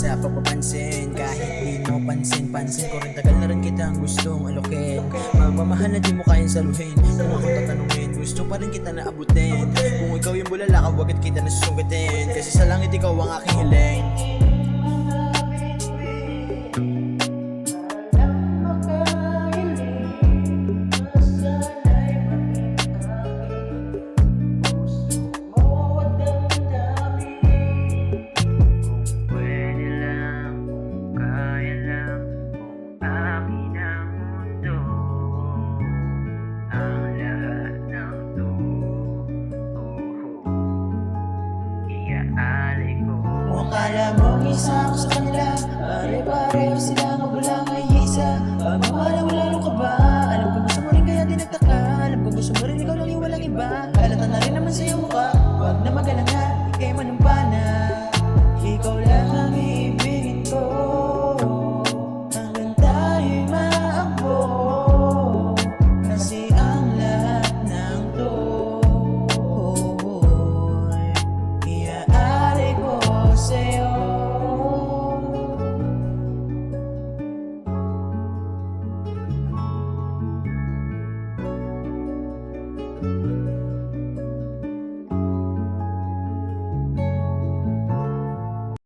sa pagpapansin Kahit di mo pansin Pansin ko rin. Tagal na rin kitang gustong alokin Magmamahal na di mo kayang saluhin. Kung ako tatanungin Gusto pa rin kita na abutin. Kung ikaw yung bulala ka Huwag kita na susungitin Kasi sa langit ikaw ang aking hiling Akala mo isa ko sa kanila. Pare-pare sila ng